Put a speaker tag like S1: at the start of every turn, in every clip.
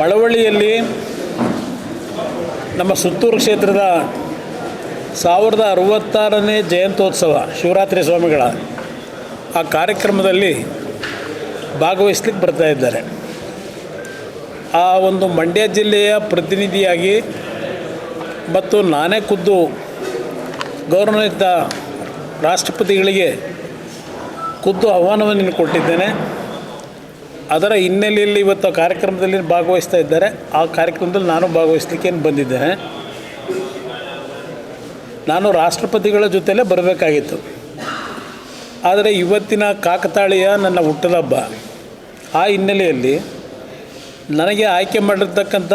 S1: ಮಳವಳ್ಳಿಯಲ್ಲಿ ನಮ್ಮ ಸುತ್ತೂರು ಕ್ಷೇತ್ರದ ಸಾವಿರದ ಅರವತ್ತಾರನೇ ಜಯಂತ್ಯೋತ್ಸವ ಶಿವರಾತ್ರಿ ಸ್ವಾಮಿಗಳ ಆ ಕಾರ್ಯಕ್ರಮದಲ್ಲಿ ಭಾಗವಹಿಸ್ಲಿಕ್ಕೆ ಬರ್ತಾ ಇದ್ದಾರೆ. ಆ ಒಂದು ಮಂಡ್ಯ ಜಿಲ್ಲೆಯ ಪ್ರತಿನಿಧಿಯಾಗಿ ಮತ್ತು ನಾನೇ ಖುದ್ದು ಗೌರವಾನ್ವಿತ ರಾಷ್ಟ್ರಪತಿಗಳಿಗೆ ಖುದ್ದು ಆಹ್ವಾನವನ್ನು ಕೊಟ್ಟಿದ್ದೇನೆ. ಅದರ ಹಿನ್ನೆಲೆಯಲ್ಲಿ ಇವತ್ತು ಕಾರ್ಯಕ್ರಮದಲ್ಲಿ ಭಾಗವಹಿಸ್ತಾ ಇದ್ದಾರೆ. ಆ ಕಾರ್ಯಕ್ರಮದಲ್ಲಿ ನಾನು ಭಾಗವಹಿಸ್ಲಿಕ್ಕೆ ಬಂದಿದ್ದೇನೆ? ನಾನು ರಾಷ್ಟ್ರಪತಿಗಳ ಜೊತೆಲೇ ಬರಬೇಕಾಗಿತ್ತು. ಆದರೆ ಇವತ್ತಿನ ಕಾಕತಾಳೀಯ ನನ್ನ ಹುಟ್ಟದ ಹಬ್ಬ. ಆ ಹಿನ್ನೆಲೆಯಲ್ಲಿ ನನಗೆ ಆಯ್ಕೆ ಮಾಡಿರ್ತಕ್ಕಂಥ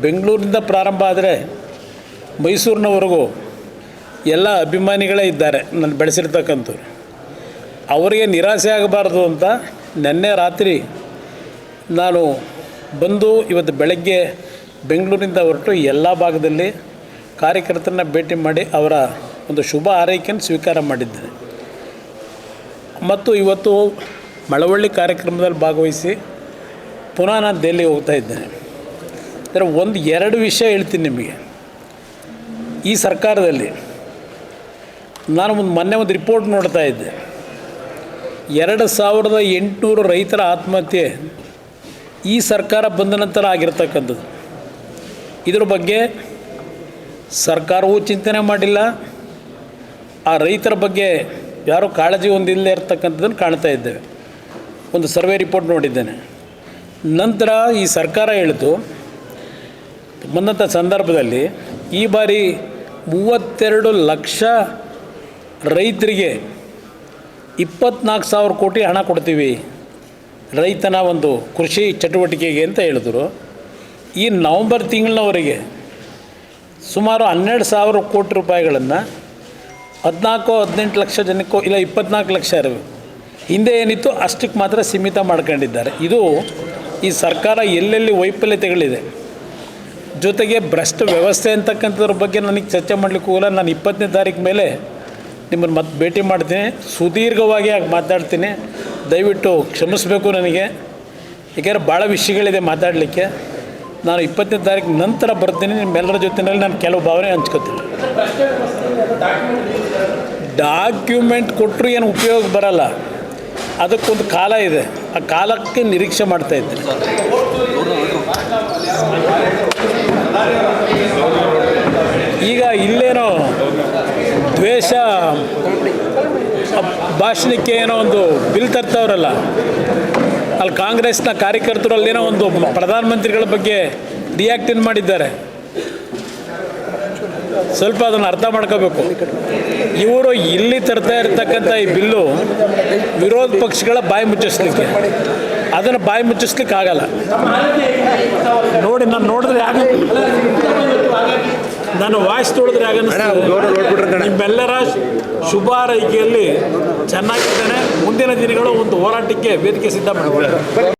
S1: ಬೆಂಗಳೂರಿನಿಂದ ಪ್ರಾರಂಭ ಆದರೆ ಮೈಸೂರಿನವರೆಗೂ ಎಲ್ಲ ಅಭಿಮಾನಿಗಳೇ ಇದ್ದಾರೆ ನಾನು ಬೆಳೆಸಿರ್ತಕ್ಕಂಥವ್ರು. ಅವರಿಗೆ ನಿರಾಸೆ ಆಗಬಾರ್ದು ಅಂತ ನಿನ್ನೆ ರಾತ್ರಿ ನಾನು ಬಂದು ಇವತ್ತು ಬೆಳಗ್ಗೆ ಬೆಂಗಳೂರಿನಿಂದ ಹೊರಟು ಎಲ್ಲ ಭಾಗದಲ್ಲಿ ಕಾರ್ಯಕರ್ತರನ್ನ ಭೇಟಿ ಮಾಡಿ ಅವರ ಒಂದು ಶುಭ ಆರೈಕೆಯನ್ನು ಸ್ವೀಕಾರ ಮಾಡಿದ್ದೇನೆ. ಮತ್ತು ಇವತ್ತು ಮಳವಳ್ಳಿ ಕಾರ್ಯಕ್ರಮದಲ್ಲಿ ಭಾಗವಹಿಸಿ ಪುನಃ ನಾನು ದೆಹಲಿಗೆ ಹೋಗ್ತಾ ಇದ್ದೇನೆ. ಅಂದರೆ ಒಂದು ಎರಡು ವಿಷಯ ಹೇಳ್ತೀನಿ ನಿಮಗೆ. ಈ ಸರ್ಕಾರದಲ್ಲಿ ನಾನು ಒಂದು ಮೊನ್ನೆ ಒಂದು ರಿಪೋರ್ಟ್ ನೋಡ್ತಾ ಇದ್ದೆ. ಎರಡು ಸಾವಿರದ ಎಂಟುನೂರು ರೈತರ ಆತ್ಮಹತ್ಯೆ ಈ ಸರ್ಕಾರ ಬಂದ ನಂತರ ಆಗಿರ್ತಕ್ಕಂಥದ್ದು. ಇದ್ರ ಬಗ್ಗೆ ಸರ್ಕಾರವೂ ಚಿಂತನೆ ಮಾಡಿಲ್ಲ. ಆ ರೈತರ ಬಗ್ಗೆ ಯಾರೂ ಕಾಳಜಿ ಹೊಂದಿಲ್ಲದೆ ಇರ್ತಕ್ಕಂಥದ್ದನ್ನು ಕಾಣ್ತಾ ಇದ್ದೇವೆ. ಒಂದು ಸರ್ವೆ ರಿಪೋರ್ಟ್ ನೋಡಿದ್ದೇನೆ. ನಂತರ ಈ ಸರ್ಕಾರ ಹೇಳಿತು ಬಂದಂಥ ಸಂದರ್ಭದಲ್ಲಿ ಈ ಬಾರಿ ಮೂವತ್ತೆರಡು ಲಕ್ಷ ರೈತರಿಗೆ ಇಪ್ಪತ್ನಾಲ್ಕು ಸಾವಿರ ಕೋಟಿ ಹಣ ಕೊಡ್ತೀವಿ. ರೈತನ ಒಂದು ಕೃಷಿ ಚಟುವಟಿಕೆಗೆ ಅಂತ ಹೇಳಿದ್ರು. ಈ ನವಂಬರ್ ತಿಂಗಳವರೆಗೆ ಸುಮಾರು ಹನ್ನೆರಡು ಸಾವಿರ ಕೋಟಿ ರೂಪಾಯಿಗಳನ್ನು ಹದಿನಾಲ್ಕು ಹದಿನೆಂಟು ಲಕ್ಷ ಜನಕ್ಕೋ ಇಲ್ಲ ಇಪ್ಪತ್ನಾಲ್ಕು ಲಕ್ಷ ಇರಬೇಕು ಹಿಂದೆ ಏನಿತ್ತು ಅಷ್ಟಕ್ಕೆ ಮಾತ್ರ ಸೀಮಿತ ಮಾಡ್ಕೊಂಡಿದ್ದಾರೆ. ಇದು ಈ ಸರ್ಕಾರ ಎಲ್ಲೆಲ್ಲಿ ವೈಫಲ್ಯತೆಗಳಿದೆ. ಜೊತೆಗೆ ಭ್ರಷ್ಟ ವ್ಯವಸ್ಥೆ ಅಂತಕ್ಕಂಥದ್ರ ಬಗ್ಗೆ ನನಗೆ ಚರ್ಚೆ ಮಾಡಲಿಕ್ಕೆ ಹೋಗಲ್ಲ. ನಾನು ಇಪ್ಪತ್ತನೇ ತಾರೀಕು ಮೇಲೆ ನಿಮ್ಮನ್ನು ಮತ್ತೆ ಭೇಟಿ ಮಾಡ್ತೀನಿ. ಸುದೀರ್ಘವಾಗಿ ಆಗಿ ಮಾತಾಡ್ತೀನಿ. ದಯವಿಟ್ಟು ಕ್ಷಮಿಸಬೇಕು ನನಗೆ. ಏಕೆಂದರೆ ಭಾಳ ವಿಷಯಗಳಿದೆ ಮಾತಾಡಲಿಕ್ಕೆ. ನಾನು ಇಪ್ಪತ್ತನೇ ತಾರೀಕು ನಂತರ ಬರ್ತೀನಿ. ನಿಮ್ಮೆಲ್ಲರ ಜೊತೆಯಲ್ಲಿ ನಾನು ಕೆಲವು ಭಾವನೆ ಹಂಚ್ಕೋತೀನಿ. ಡಾಕ್ಯುಮೆಂಟ್ ಕೊಟ್ಟರು ಏನು ಉಪಯೋಗ ಬರಲ್ಲ. ಅದಕ್ಕೊಂದು ಕಾಲ ಇದೆ. ಆ ಕಾಲಕ್ಕೆ ನಿರೀಕ್ಷೆ ಮಾಡ್ತಾ ಇದ್ದೀನಿ. ಈಗ ಇಲ್ಲೇನೋ ದ್ವೇಷ ಭಾಷಣಕ್ಕೆ ಏನೋ ಒಂದು ಬಿಲ್ ತರ್ತವ್ರಲ್ಲ, ಅಲ್ಲಿ ಕಾಂಗ್ರೆಸ್ನ ಕಾರ್ಯಕರ್ತರಲ್ಲೇನೋ ಒಂದು ಪ್ರಧಾನಮಂತ್ರಿಗಳ ಬಗ್ಗೆ ರಿಯಾಕ್ಟಿನ್ ಮಾಡಿದ್ದಾರೆ? ಸ್ವಲ್ಪ ಅದನ್ನು ಅರ್ಥ ಮಾಡ್ಕೋಬೇಕು. ಇವರು ಇಲ್ಲಿ ತರ್ತಾ ಇರ್ತಕ್ಕಂಥ ಈ ಬಿಲ್ಲು ವಿರೋಧ ಪಕ್ಷಗಳ ಬಾಯಿ ಮುಚ್ಚಿಸ್ಲಿಕ್ಕೆ. ಅದನ್ನು ಬಾಯಿ ಮುಚ್ಚಿಸ್ಲಿಕ್ಕೆ ಆಗಲ್ಲ ನೋಡಿ, ನಾನು ನೋಡಿದ್ರೆ ಆಗ ನಾನು ವಾಯ್ಸ್ ತೊಳೆದ್ರೆ ನಿಮ್ಮೆಲ್ಲರ ಶುಭ ಆರೈಕೆಯಲ್ಲಿ ಚೆನ್ನಾಗಿದ್ದಾನೆ. ಮುಂದಿನ ದಿನಗಳು ಒಂದು ಹೋರಾಟಕ್ಕೆ ವೇದಿಕೆ ಸಿದ್ಧ ಮಾಡಿಕೊಳ್ಳಿ